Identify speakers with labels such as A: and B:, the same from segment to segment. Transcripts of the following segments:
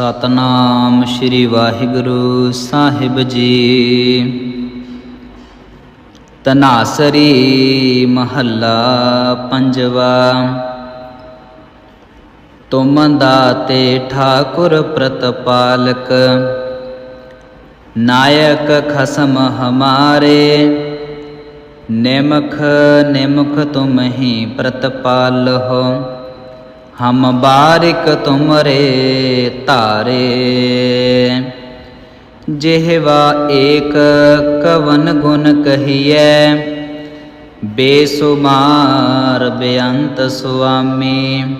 A: ਸਤਨਾਮ ਸ੍ਰੀ ਵਾਹਿਗੁਰੂ ਸਾਹਿਬ ਜੀ। ਤਨਾਸਰੀ ਮਹੱਲਾ ਪੰਜਵਾ। ਤੁਮ ਦਾਤੇ ਠਾਕੁਰ ਪ੍ਰਤਪਾਲਕ। ਨਾਇਕ ਖਸਮ ਹਮਾਰੇ। ਨਿਮਖ ਨਿਮਖ ਤੁਮ ਹੀ ਪ੍ਰਤਪਾਲਹੁ ਹਮ ਬਾਰਿਕ ਤੁਮਰੇ ਧਾਰੇ। ਜਿਹਵਾ ਏਕ ਕਵਨ ਗੁਣ ਕਹੀਐ। ਬੇਸੁਮਾਰ ਬੇਅੰਤ ਸੁਆਮੀ,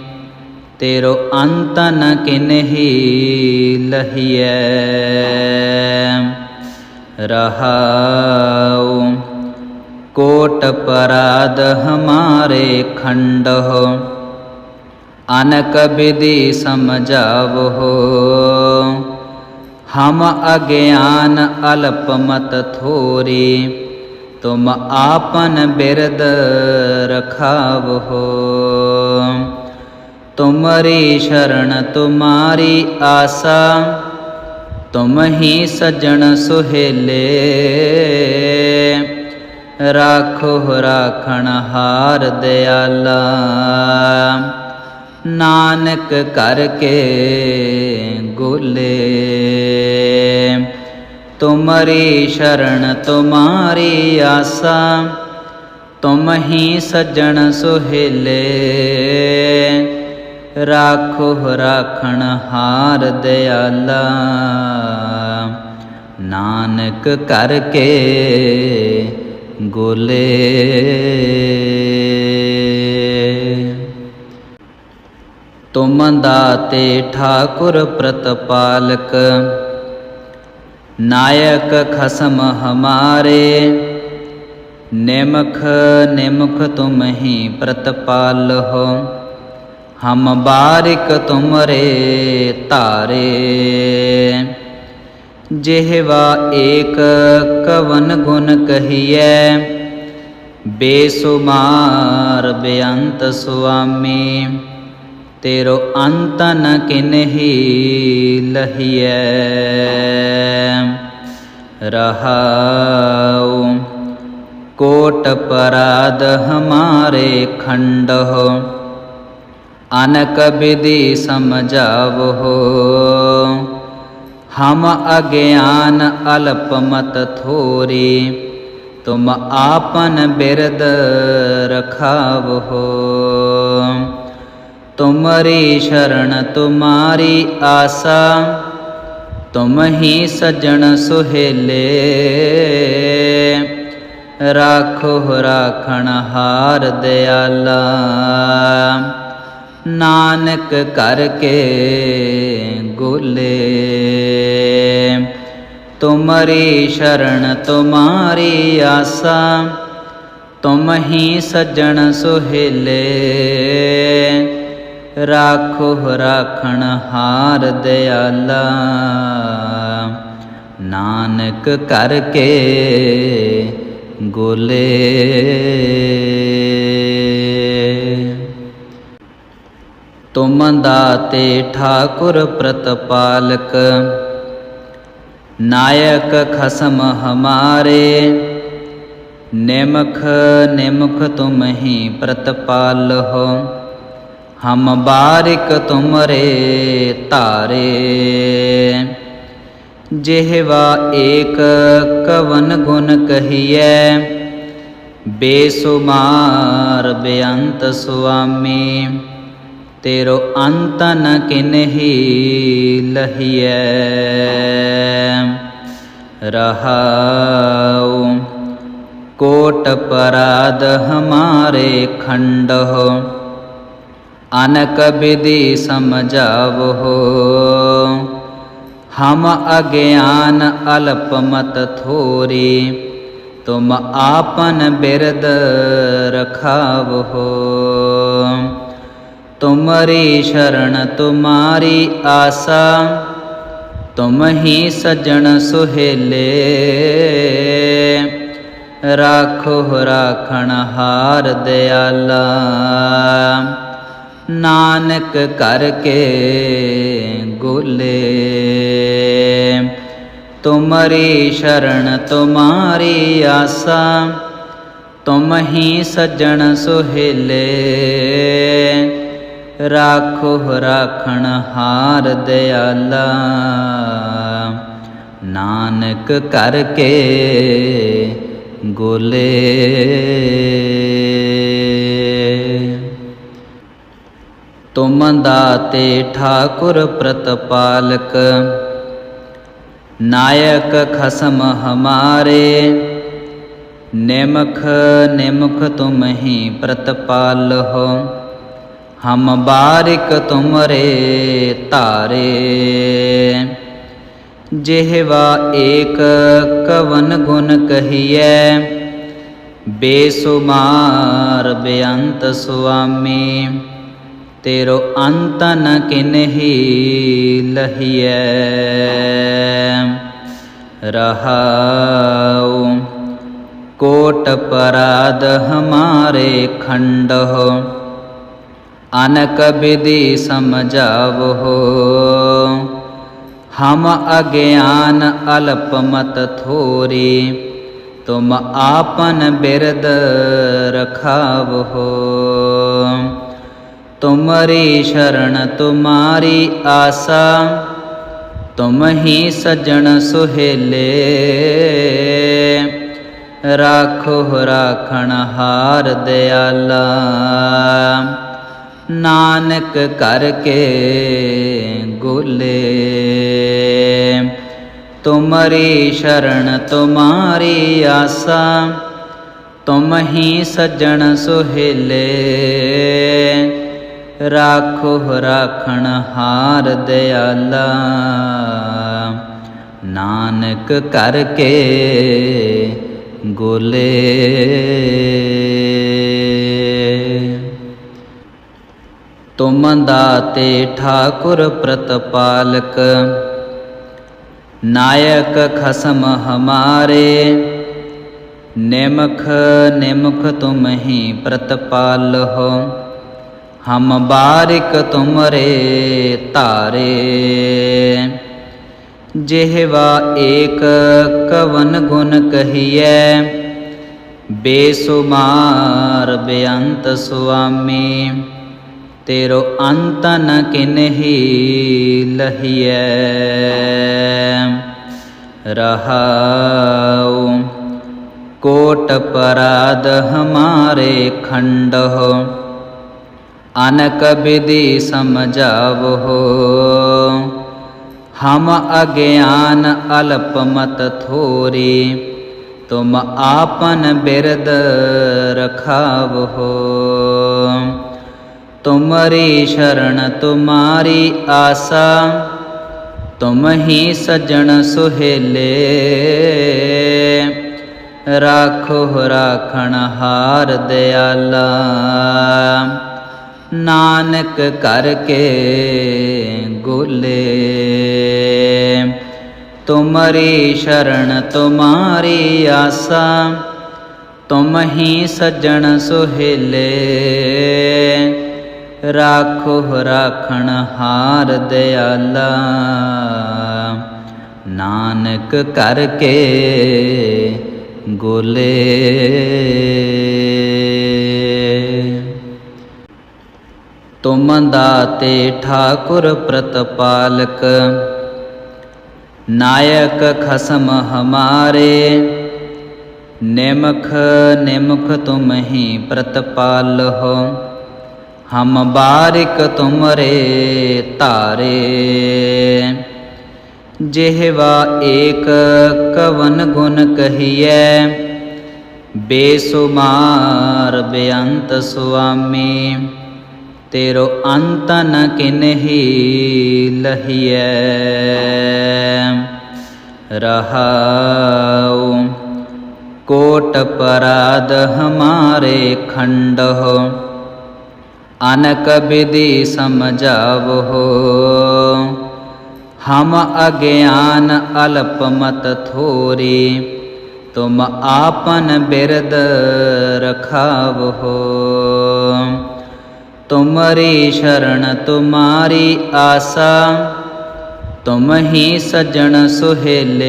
A: ਤੇਰੋ ਅੰਤ ਨ ਕਿਨਹੀ ਲਹੀਐ। ਰਹਾਉ ਕੋਟ ਪਰਾਧ ਹਮਾਰੇ ਖੰਡਹੁ। ਅਨਕ ਵਿਧि ਸਮਝਾਵੋ ਹਮ ਅਗਿਆਨ ਅਲਪ ਮਤ ਥੋਰੀ, ਤੁਮ ਆਪਨ ਬਿਰਦ ਰਖਾਵੋ ਤੁਮਰੀ ਸ਼ਰਨ ਤੁਮਾਰੀ ਆਸਾ, ਤੁਮ ਹੀ ਸਜਣ ਸੁਹੇਲੇ। ਰਾਖੋ ਰਾਖਣ ਹਾਰ ਦਿਆਲਾ। ਨਾਨਕ ਕਰਕੇ ਗੋਲੇ। ਤੁਮਰੀ ਸ਼ਰਨ ਤੁਮਾਰੀ ਆਸਾ ਤੁਮ ਹੀ ਸੱਜਣ ਸੁਹੇਲੇ। ਰਾਖੋ ਰਾਖਣ ਹਾਰ ਦਿਆਲਾ। ਨਾਨਕ ਕਰਕੇ ਗੋਲੇ। ਤੁਮ ਦਾਤੇ ਠਾਕੁਰ ਪ੍ਰਤਪਾਲਕ। ਨਾਇਕ ਖਸਮ ਹਮਾਰੇ, ਨਿਮਖ ਨਿਮਖ ਤੁਮ ਹੀ ਪ੍ਰਤਪਾਲਹੁ। ਹਮ ਬਾਰਿਕ ਤੁਮਰੇ ਧਾਰੇ। ਜਿਹਵਾ ਏਕ ਕਵਨ ਗੁਣ ਕਹੀਐ, ਬੇਸੁਮਾਰ ਬੇਅੰਤ ਸੁਆਮੀ। ਤੇਰੋ ਅੰਤ ਨ ਕਿਨਹੀ ਲਹੀਐ। ਰਹਾਉ ਕੋਟ ਪਰਾਧ ਹਮਾਰੇ ਖੰਡਹੁ। ਅਨਕ ਵਿਧि ਸਮਝਾਵੋ ਹਮ ਅਗਿਆਨ ਅਲਪ ਮਤ ਥੋਰੀ। ਤੁਮ ਆਪਨ ਬਿਰਦ ਰਖਾਵੋ ਤੁਮਰੀ ਸ਼ਰਨ ਤੁਮਾਰੀ ਆਸਾ ਤੁਮ ਹੀ ਸਜਣ ਸੁਹੇਲੇ ਰਾਖੋ ਰਾਖਣ ਹਾਰ ਦਿਆਲਾ ਨਾਨਕ ਕਰਕੇ ਗੋਲੇ ਤੁਮਰੀ ਸ਼ਰਨ ਤੁਮਾਰੀ ਆਸਾ ਤੁਮ ਹੀ ਸਜਣ ਸੁਹੇਲੇ ਰਾਖੋ ਰਾਖਣ ਹਾਰ ਦਿਆਲਾ। ਨਾਨਕ ਕਰਕੇ ਗੋਲੇ। ਤੁਮ ਦਾਤੇ ਠਾਕੁਰ ਪ੍ਰਤਪਾਲਕ। ਨਾਇਕ ਖਸਮ ਹਮਾਰੇ। ਨਿਮਖ ਨਿਮਖ ਤੁਮ ਹੀ ਪ੍ਰਤਪਾਲ ਹੋ ਹਮ ਬਾਰਿਕ ਤੁਮਰੇ ਧਾਰੇ। ਜਿਹਵਾ ਏਕ ਕਵਨ ਗੁਣ ਕਹੀਐ। ਬੇਸੁਮਾਰ ਬੇਅੰਤ ਸੁਆਮੀ, ਤੇਰੋ ਅੰਤ ਨ ਕਿਨਹੀ ਲਹੀਐ। ਰਹਾਉ ਕੋਟ ਪਰਾਧ ਹਮਾਰੇ ਖੰਡਹੁ। ਅਨਕ ਵਿਧि ਸਮਝਾਵੋ। ਹਮ ਅਗਿਆਨ ਅਲਪ ਮਤ ਥੋਰੀ, ਤੁਮ ਆਪਨ ਬਿਰਦ ਰਖਾਵੋ। ਤੁਮਰੀ ਸ਼ਰਨ ਤੁਮਾਰੀ ਆਸਾ, ਤੁਮ ਹੀ ਸਜਣ ਸੁਹੇਲੇ। ਰਾਖੋ ਰਾਖਣ ਹਾਰ ਦਿਆਲਾ। ਨਾਨਕ ਕਰਕੇ ਗੋਲੇ। ਤੁਮਰੀ ਸ਼ਰਨ ਤੁਮਾਰੀ ਆਸਾ ਤੁਮ ਹੀ ਸੱਜਣ ਸੁਹੇਲੇ। ਰਾਖੋ ਰਾਖਣ ਹਾਰ ਦਿਆਲਾ। ਨਾਨਕ ਕਰਕੇ ਗੋਲੇ। ਤੁਮ ਦਾਤੇ ਠਾਕੁਰ ਪ੍ਰਤਪਾਲਕ। ਨਾਇਕ ਖਸਮ ਹਮਾਰੇ, ਨਿਮਖ ਨਿਮਖ ਤੁਮ ਹੀ ਪ੍ਰਤਪਾਲ ਹੋ ਹਮ ਬਾਰਿਕ ਤੁਮਰੇ ਧਾਰੇ। ਜਿਹਵਾ ਏਕ ਕਵਨ ਗੁਣ ਕਹੀਐ, ਬੇਸੁਮਾਰ ਬੇਅੰਤ ਸੁਆਮੀ। ਤੇਰੋ ਅੰਤ ਨ ਕਿਨਹੀ ਲਹੀਐ। ਰਹਾਉ ਕੋਟ ਪਰਾਧ ਹਮਾਰੇ ਖੰਡ ਹੋ ਅਨਕ ਵਿਧि ਸਮਝਾਵੋ ਹਮ ਅਗਿਆਨ ਅਲਪ ਮਤ ਥੋਰੀ। ਤੁਮ ਆਪਨ ਬਿਰਦ ਰਖਾਵੋ ਤੁਮਰੀ ਸ਼ਰਨ ਤੁਮਾਰੀ ਆਸਾ ਤੁਮ ਹੀ ਸਜਣ ਸੁਹੇਲੇ। ਰਾਖੋ ਰਾਖਣ ਹਾਰ ਦਿਆਲਾ, ਨਾਨਕ ਕਰਕੇ ਗੋਲੇ। ਤੁਮਰੀ ਸ਼ਰਨ ਤੁਮਾਰੀ ਆਸਾ ਤੁਮ ਹੀ ਸੱਜਣ ਸੁਹੇਲੇ। ਰਾਖੋ ਰਾਖਣ ਹਾਰ ਦਿਆਲਾ। ਨਾਨਕ ਕਰਕੇ ਗੋਲੇ। ਤੁਮ ਦਾਤੇ ਠਾਕੁਰ ਪ੍ਰਤਪਾਲਕ। ਨਾਇਕ ਖਸਮ ਹਮਾਰੇ। ਨਿਮਖ ਨਿਮਖ ਤੁਮ ਹੀ ਪ੍ਰਤਪਾਲ ਹੋ। ਹਮ ਬਾਰਿਕ ਤੁਮਰੇ ਧਾਰੇ। ਜਿਹਵਾ ਏਕ ਕਵਨ ਗੁਣ ਕਹੀਐ। ਬੇਸੁਮਾਰ ਬੇਅੰਤ ਸੁਆਮੀ, ਤੇਰੋ ਅੰਤ ਨ ਕਿਨਹੀ ਲਹੀਐ। ਰਹਾਉ ਕੋਟ ਪਰਾਧ ਹਮਾਰੇ ਖੰਡ ਹੋ ਅਨਕ ਵਿਧि ਸਮਝਾਵੋ। ਹਮ ਅਗਿਆਨ ਅਲਪ ਮਤ ਥੋਰੀ, ਤੁਮ ਆਪਨ ਬਿਰਦ ਰਖਾਵੋ। ਤੁਮਰੀ ਸ਼ਰਨ ਤੁਮਾਰੀ ਆਸਾ, ਤੁਮ ਹੀ ਸਜਣ ਸੁਹੇਲੇ। ਰਾਖੋ ਰਾਖਣ ਹਾਰ ਦਿਆਲਾ। ਨਾਨਕ ਕਰਕੇ ਗੋਲੇ। ਤੁਮਰੀ ਸ਼ਰਨ ਤੁਮਾਰੀ ਆਸਾ ਤੁਮ ਹੀ ਸੱਜਣ ਸੁਹੇਲੇ। ਰਾਖੋ ਰਾਖਣ ਹਾਰ ਦਿਆਲਾ। ਨਾਨਕ ਕਰਕੇ ਗੋਲੇ। ਤੁਮ ਦਾਤੇ ਠਾਕੁਰ ਪ੍ਰਤਪਾਲਕ। ਨਾਇਕ ਖਸਮ ਹਮਾਰੇ, ਨਿਮਖ ਨਿਮਖ ਤੁਮ ਹੀ ਪ੍ਰਤਪਾਲ ਹੋ ਹਮ ਬਾਰਿਕ ਤੁਮਰੇ ਧਾਰੇ। ਜਿਹਵਾ ਏਕ ਕਵਨ ਗੁਣ ਕਹੀਐ, ਬੇਸੁਮਾਰ ਬੇਅੰਤ ਸੁਆਮੀ। ਤੇਰੋ ਅੰਤ ਨ ਕਿਨਹੀ ਲਹੀਐ। ਰਹਾਉ ਕੋਟ ਪਰਾਧ ਹਮਾਰੇ ਖੰਡ ਅਨਕ ਵਿਧि ਸਮਝਾਵੋ ਹਮ ਅਗਿਆਨ ਅਲਪ ਮਤ ਥੋਰੀ। ਤੁਮ ਆਪਨ ਬਿਰਦ ਰਖਾਵੋ ਤੁਮਰੀ ਸ਼ਰਨ ਤੁਮਾਰੀ ਆਸਾ ਤੁਮ ਹੀ ਸਜਣ ਸੁਹੇਲੇ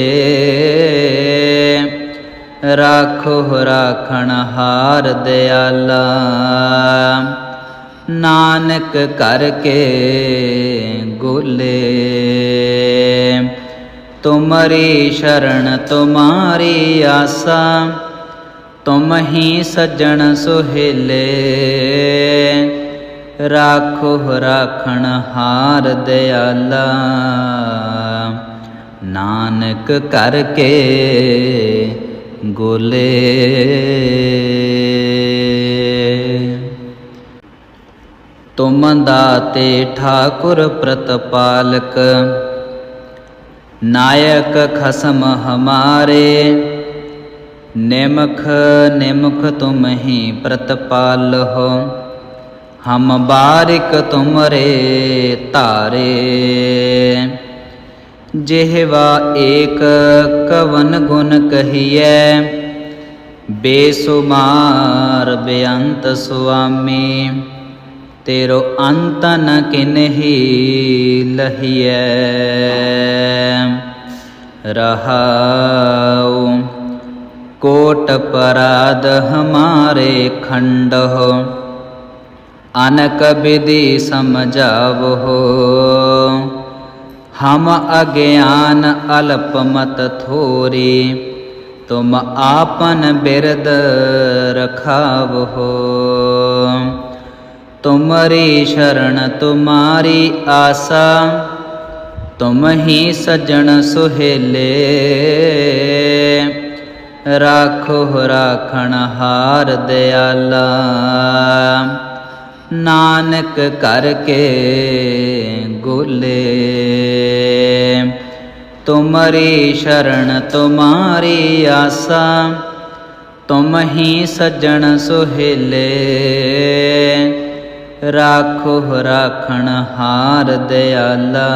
A: ਰਾਖੋ ਰਾਖਣ ਹਾਰ ਦਿਆਲਾ ਨਾਨਕ ਕਰਕੇ ਗੋਲੇ ਤੁਮਰੀ ਸ਼ਰਨ ਤੁਮਾਰੀ ਆਸਾ ਤੁਮ ਹੀ ਸਜਣ ਸੁਹੇਲੇ ਰਾਖੋ ਰਾਖਣ ਹਾਰ ਦਿਆਲਾ। ਨਾਨਕ ਕਰਕੇ ਗੋਲੇ। ਤੁਮ ਦਾਤੇ ਠਾਕੁਰ ਪ੍ਰਤਪਾਲਕ। ਨਾਇਕ ਖਸਮ ਹਮਾਰੇ। ਨਿਮਖ ਨਿਮਖ ਤੁਮ ਹੀ ਪ੍ਰਤਪਾਲ ਹੋ ਹਮ ਬਾਰਿਕ ਤੁਮਰੇ ਧਾਰੇ। ਜਿਹਵਾ ਏਕ ਕਵਨ ਗੁਣ ਕਹੀਐ, ਬੇਸੁਮਾਰ ਬੇਅੰਤ ਸੁਆਮੀ, ਤੇਰੋ ਅੰਤ ਨ ਕਿਨਹੀ ਲਹੀਐ। ਰਹਾਉ ਕੋਟ ਪਰਾਦ ਹਮਾਰੇ ਖੰਡਹੁ। ਅਨਕ ਵਿਧि ਸਮਝਾਵੋ ਹਮ ਅਗਿਆਨ ਅਲਪ ਮਤ ਥੋਰੀ, ਤੁਮ ਆਪਨ ਬਿਰਦ ਰਖਾਵੋ ਤੁਮਰੀ ਸ਼ਰਨ ਤੁਮਾਰੀ ਆਸਾ, ਤੁਮ ਹੀ ਸਜਣ ਸੁਹੇਲੇ। ਰਾਖੋ ਰਾਖਣ ਹਾਰ ਦਿਆਲਾ। ਨਾਨਕ ਕਰਕੇ ਗੋਲੇ। ਤੁਮਰੀ ਸ਼ਰਨ ਤੁਮਾਰੀ ਆਸਾ, ਤੁਮ ਹੀ ਸੱਜਣ ਸੁਹੇਲੇ। ਰਾਖੋ ਰਾਖਣ ਹਾਰ ਦਿਆਲਾ।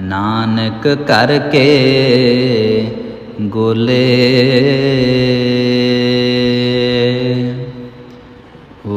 A: ਨਾਨਕ ਕਰਕੇ ਗੋਲੇ।